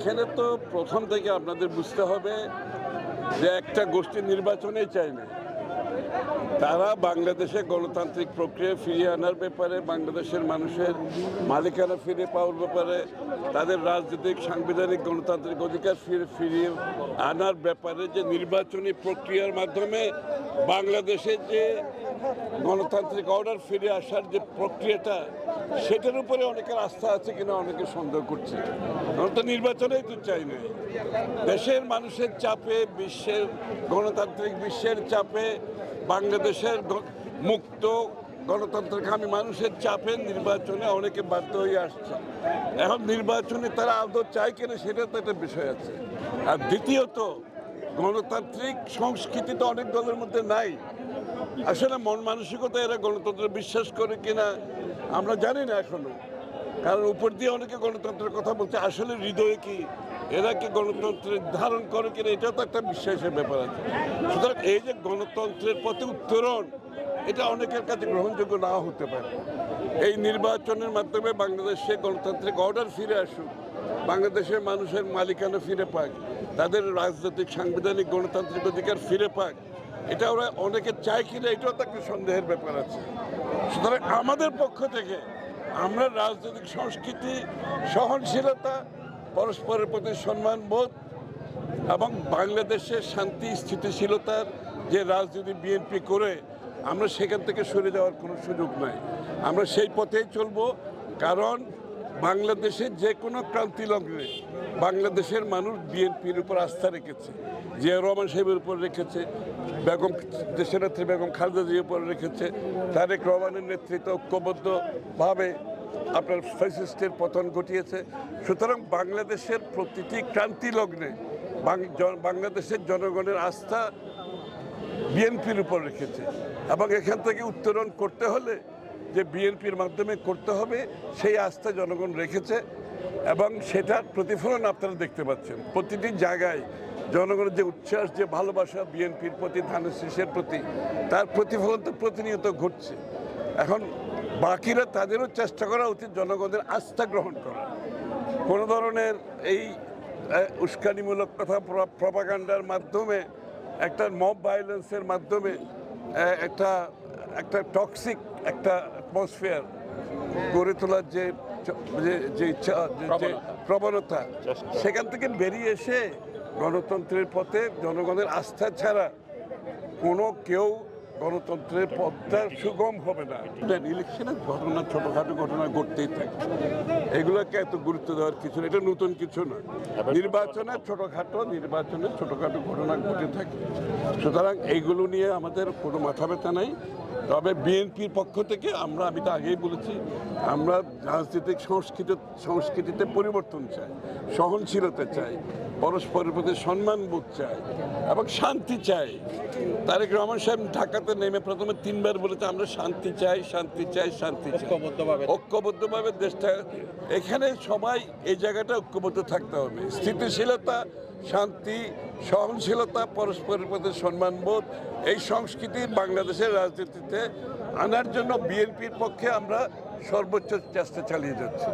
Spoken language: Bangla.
এখানে তো প্রথম থেকে আপনাদের বুঝতে হবে যে একটা গোষ্ঠী নির্বাচনে চাই না। তারা বাংলাদেশে গণতান্ত্রিক প্রক্রিয়া ফিরিয়ে আনার ব্যাপারে, বাংলাদেশের মানুষের মালিকানা ফিরে পাওয়ার ব্যাপারে, তাদের রাজনৈতিক, সাংবিধানিক, গণতান্ত্রিক অধিকার ফিরে, ফিরিয়ে আনার ব্যাপারে যে নির্বাচনী প্রক্রিয়ার মাধ্যমে বাংলাদেশে যে গণতান্ত্রিক অর্ডার ফিরে আসার যে প্রক্রিয়াটা, সেটার উপরে অনেকের আস্থা আছে কিনা অনেকে সন্দেহ করছে। কারণ তো নির্বাচনেই তো চাই না দেশের মানুষের চাপে, বিশ্বের গণতান্ত্রিক বিশ্বের চাপে বাংলাদেশের মুক্ত গণতন্ত্রকামী মানুষের চাপে নির্বাচনে অনেকে বাধ্য হয়ে আসছে। এখন নির্বাচনে তারা আদৌ চায় কিনা সেটা তো একটা বিষয় আছে। আর দ্বিতীয়ত, গণতান্ত্রিক সংস্কৃতি তো অনেক দলের মধ্যে নাই। আসলে মন মানসিকতা এরা গণতন্ত্রে বিশ্বাস করে কিনা আমরা জানি না এখনও। কারণ উপর দিয়ে অনেকে গণতন্ত্রের কথা বলছে, আসলে হৃদয়ে কি এরা কি গণতন্ত্রের ধারণ করে কিনা, এটাও তো একটা বিশ্বাসের ব্যাপার আছে। সুতরাং এই যে গণতন্ত্রের পথে উত্তরণ, এটা অনেকের কাছে গ্রহণযোগ্য না হতে পারে। এই নির্বাচনের মাধ্যমে বাংলাদেশে গণতান্ত্রিক অর্ডার ফিরে আসুক, বাংলাদেশের মানুষের মালিকানা ফিরে পাক, তাদের রাজনৈতিক সাংবিধানিক গণতান্ত্রিক অধিকার ফিরে পাক, এটা ওরা অনেকে চায় কিনা, এটাও তো একটা সন্দেহের ব্যাপার আছে। সুতরাং আমাদের পক্ষ থেকে আমরা রাজনৈতিক সংস্কৃতি, সহনশীলতা পরস্পরের প্রতি সম্মান বোধ এবং বাংলাদেশের শান্তি, স্থিতিশীলতার যে রাজনীতি বিএনপি করে, আমরা সেখান থেকে সরে যাওয়ার কোনো সুযোগ নাই। আমরা সেই পথেই চলব, কারণ বাংলাদেশের যে কোনো ক্রান্তি লগ্নে বাংলাদেশের মানুষ বিএনপির উপর আস্থা রেখেছে। জিয়া রহমান সাহেবের উপর রেখেছে, বেগম দেশনেত্রী বেগম খালেদা জিয়ার উপর রেখেছে, তারেক রহমানের নেতৃত্ব ঐক্যবদ্ধভাবে আপনার ফ্যাসিস্টের পতন ঘটিয়েছে। সুতরাং বাংলাদেশের প্রতিটি ক্রান্তি লগ্নে বাংলাদেশের জনগণের আস্থা বিএনপির উপর রেখেছে। এবং এখান থেকে উত্তরণ করতে হলে যে বিএনপির মাধ্যমে করতে হবে, সেই আস্থা জনগণ রেখেছে। এবং সেটার প্রতিফলন আপনারা দেখতে পাচ্ছেন। প্রতিটি জায়গায় জনগণের যে উচ্ছ্বাস, যে ভালোবাসা বিএনপির প্রতি, ধানের শীষের প্রতি, তার প্রতিফলন তো প্রতিনিয়ত ঘটছে। এখন বাকিরা তাদেরও চেষ্টা করা উচিত জনগণের আস্থা গ্রহণ করা। কোনো ধরনের এই উস্কানিমূলক কথা প্রপাগান্ডার মাধ্যমে একটা মব ভায়োলেন্সের মাধ্যমে একটা একটা টক্সিক একটা অ্যাটমসফিয়ার গড়ে তোলার যে যে- প্রবণতা। সেখান থেকে বেরিয়ে এসে গণতন্ত্রের পথে জনগণের আস্থা ছাড়া কোনো কেউ গণতন্ত্রের পথটা সুগম হবে না। ইলেকশনের ঘটনা ছোটখাটো ঘটনা ঘটতেই থাকে। এগুলোকে এত গুরুত্ব দেওয়ার কিছু না এটা নতুন কিছু না। নির্বাচনে ছোটখাটো নির্বাচনে ছোটখাটো ঘটনা ঘটে থাকে। সুতরাং এইগুলো নিয়ে আমাদের কোনো মাথা ব্যথা নাই। তবে বিএনপির পক্ষ থেকে আমরা আমি তো আগেই বলেছি আমরা রাজনৈতিক সংস্কৃতি সংস্কৃতিতে পরিবর্তন চাই সহনশীলতা চাই পরস্পরের প্রতি সম্মানবোধ চাই এবং শান্তি চাই। তারেক রহমান সাহেব ঢাকাতে নেমে প্রথমে তিনবার বলেছে আমরা শান্তি চাই শান্তি চাই শান্তি চাই। ঐক্যবদ্ধভাবে। ঐক্যবদ্ধভাবে দেশটা এখানে সবাই এই জায়গাটা ঐক্যবদ্ধ থাকতে হবে। স্থিতিশীলতা শান্তি সহনশীলতা পরস্পরের প্রতি সম্মানবোধ এই সংস্কৃতি বাংলাদেশের রাজনীতিতে আনার জন্য বিএনপির পক্ষে আমরা সর্বোচ্চ চেষ্টা চালিয়ে যাচ্ছি।